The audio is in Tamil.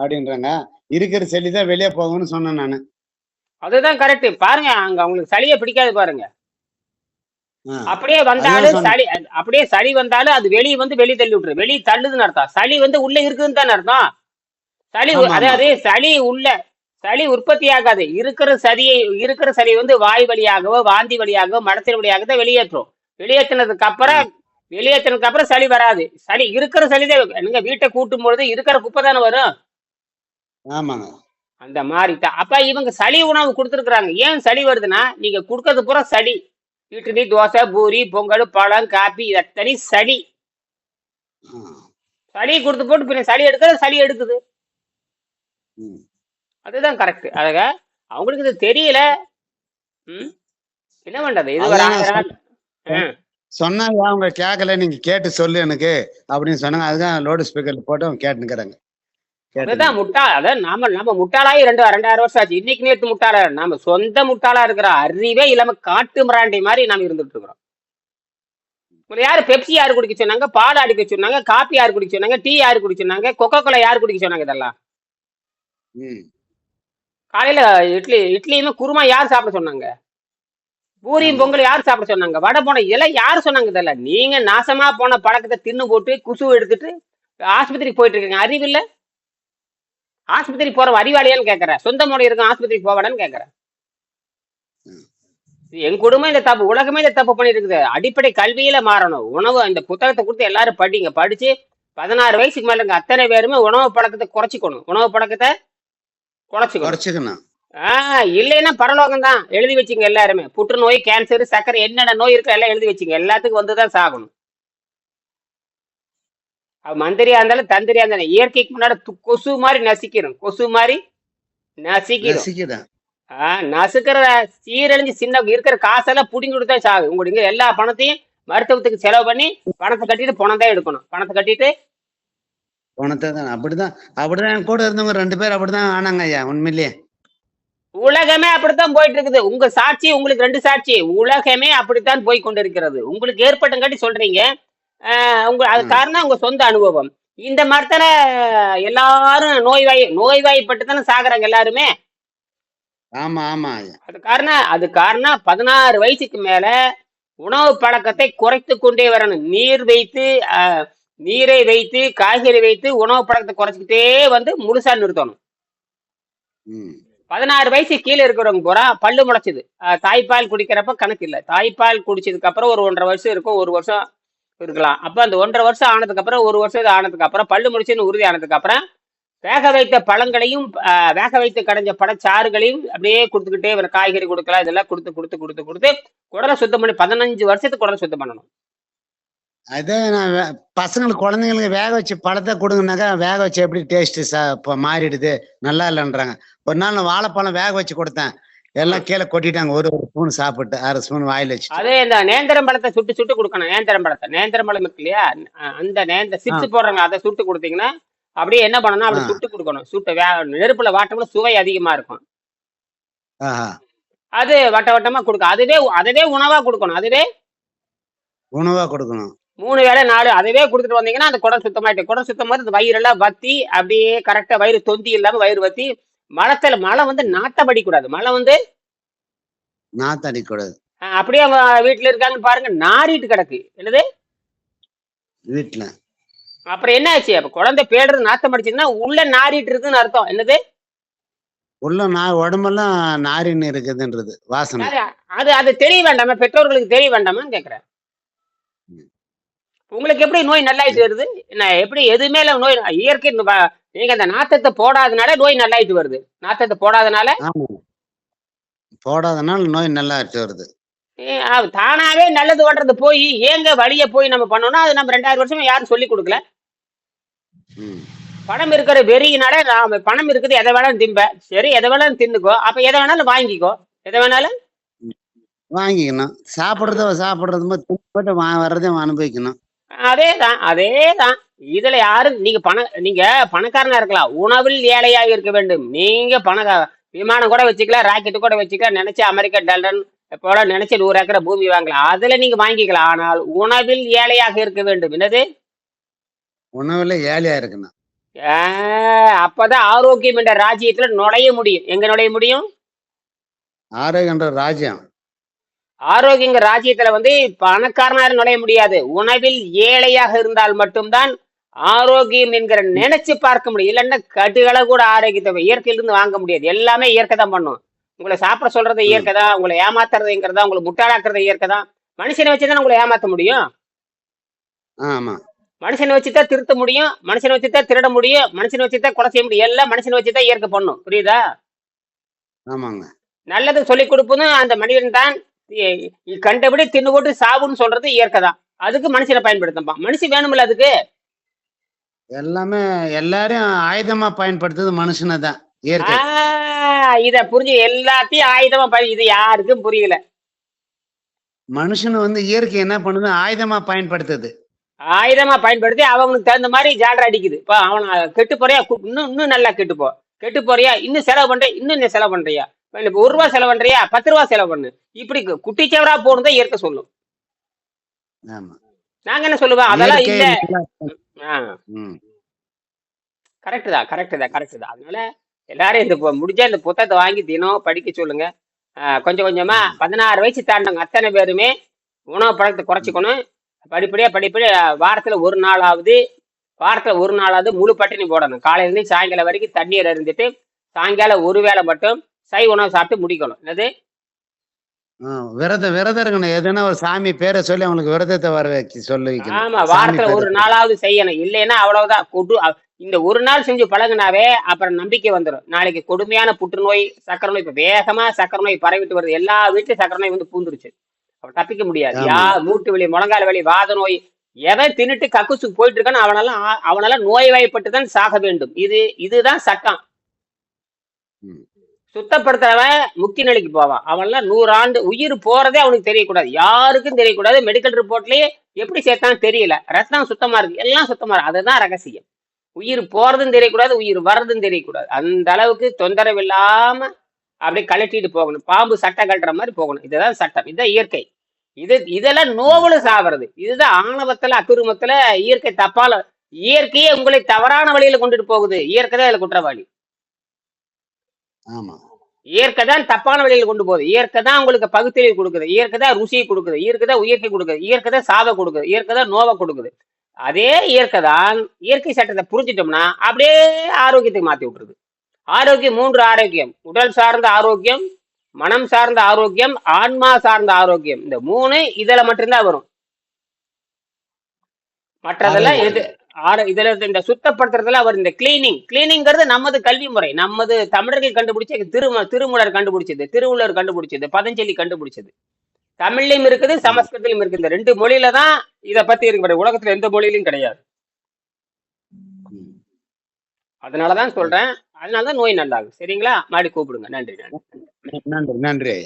அப்படின்றாங்க. இருக்கிற சளி தான் வெளியே போகும்னு சொன்னேன் நானு. அதுதான் கரெக்ட் பாருங்க அங்க அவங்களுக்கு சளியை பிடிக்காது பாருங்க. அப்படியே வந்தாலும். சளி அப்படியே சளி வந்தாலும் அது வெளியே வந்து வெளியே தள்ளி விட்டுரு வெளியே தள்ளுதுன்னு அர்த்தம். சளி வந்து உள்ள இருக்குதுன்னு தானே அர்த்தம். சளி. அதாவது சளி உள்ள சளி உற்பத்தி ஆகாது இருக்கிற சளியை இருக்கிற சளி வந்து வாய் வழியாகவோ வாந்தி வழியாகவோ மடத்தின் வழியாக தான் வெளியேற்றும். வெளியேற்றினதுக்கு அப்புறம் வெளியேற்றினதுக்கு அப்புறம் சளி வராது. சளி இருக்கிற சளி தான் நீங்க வீட்டை கூட்டும் பொழுது இருக்கிற குப்பை தானே வரும்? ஆமாங்க. அந்த மாதிரி தான் அப்ப இவங்க சளி உணவு கொடுத்துருக்குறாங்க. ஏன் சளி வருதுன்னா நீங்க கொடுக்கறது பூரா சளி. இட்லி தோசை பூரி பொங்கல் பழம் காப்பி இது அத்தனை சளி. சளி கொடுத்து போட்டு பின்ன சளி எடுக்கிறது சளி எடுக்குது. அதுதான் கரெக்ட் அதுக அவங்களுக்கு இது தெரியல. ம்? என்ன பண்றது? இது. சொன்னாங்க அவங்க கேட்கல நீங்க கேட்டு சொல்லு எனக்கு அப்படின்னு சொன்னாங்க. அதுதான் லோடு ஸ்பீக்கர்ல போட்டு அவங்க கேட்டுக்கிறாங்க அதுதான் முட்டா அதான் நாம நம்ம முட்டாளாயி ரெண்டு ரெண்டாயிரம் வருஷம் ஆச்சு. இன்னைக்கு நேத்து முட்டாளா. நாம சொந்த முட்டாளா இருக்கிற அறிவே இல்லாம காட்டு மிராண்டி மாதிரி நாம இருந்துட்டு இருக்கிறோம். யாரு? பெப்சி யாரு குடிக்க சொன்னாங்க? பால் அடிக்க சொன்னாங்க? காப்பி யாரு குடிக்க சொன்னாங்க? டீ யாரு குடிக்க சொன்னாங்க? கொக்கோ கோலா யாரு குடிக்க சொன்னாங்க இதெல்லாம். காலையில இட்லி இட்லியுமே குருமா யார் சாப்பிட சொன்னாங்க? பூரியும் பொங்கல் யார் சாப்பிட சொன்னாங்க? வடை போன இதெல்லாம் யார் சொன்னாங்க இதெல்லாம்? நீங்க நாசமா போன பழக்கத்தை தின்னு போட்டு குசு எடுத்துட்டு ஆஸ்பத்திரிக்கு போயிட்டு இருக்கீங்க. அறிவில்ல ஆஸ்பத்திரி போற அறிவாளியான்னு கேக்குறேன் சொந்த முறை இருக்கும் ஆஸ்பத்திரிக்கு போவாடான்னு கேக்குறேன் இது என் குடும்பம் இந்த தப்பு உலகமே இந்த தப்பு பண்ணிட்டு இருக்குது அடிப்படை கல்வியில மாறணும். உணவு இந்த புத்தகத்தை கொடுத்து எல்லாரும் படிங்க. படிச்சு பதினாறு வயசுக்கு மேல அத்தனை பேருமே உணவு பழக்கத்தை குறைச்சிக்கணும். உணவு பழக்கத்தை குறைச்சிக்கணும். ஆஹ் இல்லைன்னா பரலோகம் தான் எழுதி வச்சுங்க எல்லாருமே. புற்றுநோய் கேன்சர் சர்க்கரை என்னென்ன நோய் இருக்கோ எல்லாம் எழுதி வச்சுங்க. எல்லாத்துக்கும் வந்துதான் சாகணும். மந்திரியா இருந்தாலும் தந்திரியா இருந்தாலும் இயற்கைக்கு முன்னாடி கொசு மாதிரி நசிக்கணும். கொசு மாதிரி ரசிக்கிறேன் ஆஹ் நசுக்கிற சீரழிஞ்சு சின்ன இருக்கிற காசெல்லாம் புடிங்கி கொடுத்தா சாகு உங்களுக்கு எல்லா பணத்தையும் மருத்துவத்துக்கு செலவு பண்ணி பணத்தை கட்டிட்டு பணம் தான் எடுக்கணும். பணத்தை கட்டிட்டு பணத்தை தான். அப்படிதான். அப்படிதான் கூட இருந்தவங்க ரெண்டு பேர் அப்படிதான் ஆனாங்க ஐயா உண்மையிலேயே உலகமே அப்படித்தான் போயிட்டு இருக்குது உங்க சாட்சி உங்களுக்கு ரெண்டு சாட்சி. உலகமே அப்படித்தான் போய் கொண்டிருக்கிறது. உங்களுக்கு ஏற்பட்டங்காட்டி சொல்றீங்க. உங்க அது. காரணம் உங்க சொந்த அனுபவம். இந்த மரத்துல எல்லாரும் நோய்வாய் நோய்வாய்ப்பட்டு தானே சாகுறாங்க எல்லாருமே? ஆமா ஆமா. அது காரணம் அது காரணம் பதினாறு வயசுக்கு மேல உணவு பழக்கத்தை குறைத்து கொண்டே வரணும். நீர் வைத்து நீரை வைத்து காய்கறி வைத்து உணவு பழக்கத்தை குறைச்சிக்கிட்டே வந்து முழுசா நிறுத்தணும். பதினாறு வயசு கீழே இருக்கிறவங்க பூரா பல்லு முளைச்சுது. தாய்ப்பால் குடிக்கிறப்ப கணக்கு இல்லை. தாய்ப்பால் குடிச்சதுக்கு அப்புறம் ஒரு ஒன்றரை வருஷம் இருக்கும் ஒரு வருஷம் இருக்கலாம். அப்போ அந்த ஒன்றரை வருஷம் ஆனதுக்கு அப்புறம் ஒரு வருஷம் இது ஆனதுக்கு அப்புறம் பல்லு முடிச்சுன்னு உறுதி ஆனதுக்கு அப்புறம் வேக வைத்த பழங்களையும் வேக வைத்து கடைஞ்ச பழச்சாறுகளையும் அப்படியே கொடுத்துக்கிட்டே வர காய்கறி கொடுக்கலாம். இதெல்லாம் கொடுத்து கொடுத்து கொடுத்து கொடுத்து குடலை சுத்தம் பண்ணி பதினஞ்சு வருஷத்துக்கு குடலை சுத்தம் பண்ணணும். அதே நான் பசங்களுக்கு குழந்தைங்களுக்கு வேக வச்சு பழத்தை கொடுங்கனாக்கா வேக வச்சு எப்படி டேஸ்ட்டு சா இப்போ மாறிடுது. நல்லா இல்லைன்றாங்க. ஒரு நாள் நான் வாழைப்பழம் வேக வச்சு கொடுத்தேன். எல்லாம் கீழே கொட்டிட்டாங்க. ஒரு ஒரு ஸ்பூன் சாப்பிட்டு அரை ஸ்பூன் வாயில் வச்சு அதே இந்த நேந்திரம் பழத்தை சுட்டு சுட்டு கொடுக்கணும். நேந்திரம் பழத்தை. நேந்திரம் பழம் இருக்கு இல்லையா? அந்த நேந்த சிப்ஸ் போடுறாங்க அதை சுட்டு கொடுத்தீங்கன்னா அப்படியே என்ன பண்ணணும் அப்படி. சுட்டு கொடுக்கணும். சுட்டு வே நெருப்புல வாட்டம்ல சுவை அதிகமா இருக்கும். அது வட்ட வட்டமா கொடுக்கும். அதுவே அதுவே உணவா கொடுக்கணும். அதுவே உணவா கொடுக்கணும். மூணு வேளை நாலு அதுவே கொடுத்துட்டு வந்தீங்கன்னா அந்த குடம் சுத்தமாயிட்டு குடம் சுத்தம் போது அந்த வயிறெல்லாம் வத்தி அப்படியே கரெக்டா வயிறு தொந்தி இல்லாம வயிறு வத்தி மலத்துல மழை வந்து நாட்டம் அடிக்கூடாது மழை வந்து நாத்து அடிக்கூடாது அப்படியே அவங்க வீட்டுல இருக்காங்கன்னு பாருங்க நாறிட்டு கிடக்கு. என்னது? வீட்டுல அப்புறம் என்ன ஆச்சு? அப்ப குழந்தை பேடுறது நாத்தம் அடிச்சுன்னா உள்ள நாறிட்டு இருக்குன்னு அர்த்தம். என்னது? உள்ள நான் உடம்பெல்லாம் நாரின்னு இருக்குதுன்றது வாசனை. அது அது தெரிய வேண்டாமா? பெற்றோர்களுக்கு தெரிய வேண்டாமான்னு கேக்குறேன். உங்களுக்கு எப்படி நோய் நல்லாயிட்டு வருது? என்ன எப்படி எதுவுமே இல்ல நோய் இயற்கை நீங்க அந்த நாத்தத்தை போடாதனால நோய் நல்லாயிட்டு வருது. நாத்தத்தை போடாதனால? போடாதனால நோய் நல்லா எடுத்து வருது தானாவே நல்லது ஓடுறது போய் ஏங்க வழிய போய் நம்ம பண்ணோம்னா அது நம்ம ரெண்டாயிரம் வருஷமா யாரும் சொல்லி கொடுக்கல. ம். பணம் இருக்கிற வெறியினால நாம பணம் இருக்குது எதை வேணாலும் திம்ப. சரி எதை வேணாலும் தின்னுக்கோ. அப்ப எதை வேணாலும் வாங்கிக்கோ. எதை வேணாலும்? வாங்கிக்கணும். சாப்பிடுறத சாப்பிடுறது போட்டு வா வர்றதையும் அனுபவிக்கணும். அதேதான் அதேதான். இதுல யாரும் நீங்க பண நீங்க பணக்காரனா இருக்கலாம். உணவில் ஏழையாக இருக்க வேண்டும். நீங்க பண விமானம் கூட வச்சுக்கலாம் ராக்கெட் கூட வச்சுக்கலாம். நினைச்ச அமெரிக்கா டல்டன் போல நினைச்ச நூறு ஏக்கரை பூமி வாங்கலாம். அதுல நீங்க வாங்கிக்கலாம். ஆனால் உணவில் ஏழையாக இருக்க வேண்டும். என்னது? உணவுல ஏழையா இருக்கணும். அப்பதான் ஆரோக்கியம் என்ற ராஜ்யத்துல நுழைய முடியும். எங்க நுழைய முடியும்? ஆரோக்கியன்ற ராஜ்யம். ஆரோக்கியங்க ராஜ்யத்துல வந்து பணக்காரனால நுழைய முடியாது. உணவில் ஏழையாக இருந்தால் மட்டும்தான் ஆரோக்கியம் என்கிற நினைச்சு பார்க்க முடியும். இல்லைன்னா கடுகளை கூட ஆரோக்கியத்தை இயற்கையில இருந்து வாங்க முடியாது. எல்லாமே இயற்கை தான் பண்ணும். உங்களை சாப்பிட சொல்றது இயற்கை தான் உங்களை ஏமாத்துறதுங்கிறதா உங்களை முட்டாளாக்குறது இயற்கை தான் மனுஷனை வச்சுதான் உங்களை ஏமாத்த முடியும்? ஆமா. மனுஷனை வச்சுதான் திருத்த முடியும். மனுஷனை வச்சுதான் திருட முடியும். மனுஷனை வச்சுதான் கொலை செய்ய முடியும். எல்லாம் மனுஷனை வச்சுதான் இயற்கை பண்ணும். புரியுதா? ஆமாங்க. நல்லது சொல்லி கொடுப்பதும் அந்த மனிதன் தான். கண்டபடி தின்னு போட்டு சாவுன்னு சொல்றது இயற்கை தான் அதுக்கு மனுஷனை பயன்படுத்தப்பான் மனுஷன் வேணும்ல அதுக்கு? எல்லாமே எல்லாரையும் ஆயுதமா பயன்படுத்துறது மனுஷனை தான் இயற்கை இத புரிஞ்சு எல்லாத்தையும் ஆயுதமா பயன் இது யாருக்கும் புரியல. மனுஷனை வந்து இயற்கை என்ன பண்ணுது? ஆயுதமா பயன்படுத்துது. ஆயுதமா பயன்படுத்தி அவனுக்கு தகுந்த மாதிரி ஜாலரை அடிக்குது. இப்போ அவன் கெட்டு போறியா? இன்னும் இன்னும் நல்லா கெட்டு போ. கெட்டு போறியா? இன்னும் செலவு பண்ற இன்னும் செலவு பண்றியா? இப்ப ஒரு ரூபா செலவு பண்றியா? பத்து ரூபா செலவு பண்ணு. இப்படி கு- குட்டிச்சவரா போகணும் தான் இயற்கை சொல்லும். நாங்க என்ன சொல்லுவோம் அதெல்லாம் இல்ல. கரெக்ட் தான் கரெக்ட் தான் கரெக்ட் தான். அதனால எல்லாரும் இந்த முடிஞ்ச இந்த புத்தகத்தை வாங்கி தினம் படிக்க சொல்லுங்க. கொஞ்சம் கொஞ்சமா பதினாறு வயசு தாண்டவங்க அத்தனை பேருமே உணவு பழக்கத்தை குறைச்சிக்கணும். படிப்படியா படிப்படியா வாரத்துல ஒரு நாளாவது வாரத்துல ஒரு நாளாவது முழு பட்டினி போடணும். காலையில இருந்து சாயங்காலம் வரைக்கும் தண்ணீர் இருந்துட்டு சாயங்காலம் ஒரு வேளை மட்டும் சை உணவு சாப்பிட்டு முடிக்கணும். என்னது? விரதம் விரதம் இருக்கணும் எதுனா ஒரு சாமி பேரை சொல்லி அவங்களுக்கு விரதத்தை வர வைக்க சொல்லி ஆமா வாரத்துல ஒரு. நாளாவது செய்யணும். இல்லைன்னா அவ்வளவுதான். கொடு இந்த ஒரு நாள் செஞ்சு பழகுனாவே அப்புறம் நம்பிக்கை வந்துடும் நாளைக்கு கொடுமையான புற்றுநோய் சக்கரை நோய் இப்ப வேகமா சக்கரை நோய் பரவிட்டு வருது. எல்லா வீட்லயும் சக்கரை நோய் வந்து பூந்துருச்சு. அப்ப தப்பிக்க முடியாது. யா மூட்டு வலி முழங்கால் வலி வாத நோய் எவன் தின்னுட்டு கக்குசுக்கு போயிட்டு இருக்கானோ அவனெல்லாம் அவனெல்லாம் நோய் வாய்ப்பட்டு தான் சாக வேண்டும். இது இதுதான் சட்டம். சுத்தப்படுத்துறவன் முக்தி நிலைக்கு போவான். அவன்லாம் நூறு ஆண்டு உயிர் போறதே அவனுக்கு தெரியக்கூடாது. யாருக்கும் தெரியக்கூடாது. மெடிக்கல் ரிப்போர்ட்லயே எப்படி சேர்த்தான்னு தெரியல. ரத்தம் சுத்தமா இருக்கு. எல்லாம் சுத்தமா இருக்கு. அதுதான் ரகசியம். உயிர் போறதும் தெரியக்கூடாது. உயிர் வர்றதும் தெரியக்கூடாது. அந்த அளவுக்கு தொந்தரவு இல்லாம அப்படியே கழட்டிட்டு போகணும். பாம்பு சட்டை கட்டுற மாதிரி போகணும். இதுதான் சட்டம். இதுதான் இயற்கை. இது இதெல்லாம் நோவலும் சாவறது. இதுதான் ஆணவத்துல அத்துருமத்துல இயற்கை தப்பால இயற்கையே உங்களை தவறான வழியில கொண்டுட்டு போகுது. இயற்கை தான் இதுல குற்றவாளி. ஆமா. இயற்கை தான் தப்பான வழியில கொண்டு போகுது. இயற்கை தான் உங்களுக்கு பகுத்தறிவு கொடுக்குது. இயற்கை தான் ருசியை கொடுக்குது. இயற்கை தான் உயிர்க்கை கொடுக்குது. இயற்கை தான் சாவை கொடுக்குது. இயற்கை தான் நோவை கொடுக்குது. அதே இயற்கை தான் இயற்கை சட்டத்தை புரிஞ்சிட்டோம்னா அப்படியே ஆரோக்கியத்துக்கு மாத்தி விட்டுருது. ஆரோக்கியம் மூன்று ஆரோக்கியம். உடல் சார்ந்த ஆரோக்கியம் மனம் சார்ந்த ஆரோக்கியம் ஆன்மா சார்ந்த ஆரோக்கியம். இந்த மூணு இதுல மட்டும்தான் வரும். மற்றதெல்லாம் எது ஆர இதுல இந்த சுத்தப்படுத்துறதுல அவர் இந்த கிளீனிங் கிளீனிங்கிறது நமது கல்வி முறை. நமது தமிழர்கள் கண்டுபிடிச்ச திரும திருமூலர் கண்டுபிடிச்சது திருவள்ளுவர் கண்டுபிடிச்சது பதஞ்சலி கண்டுபிடிச்சது. தமிழ்லயும் இருக்குது சமஸ்கிருதத்திலும் இருக்குது. இந்த ரெண்டு மொழியில தான் இத பத்தி இருக்கு. பாரு. உலகத்துல எந்த மொழியிலும் கிடையாது. அதனாலதான் சொல்றேன். அதனாலதான் நோய் நல்லாகும். சரிங்களா? மாடி கூப்பிடுங்க. நன்றி. நன்றி நன்றி.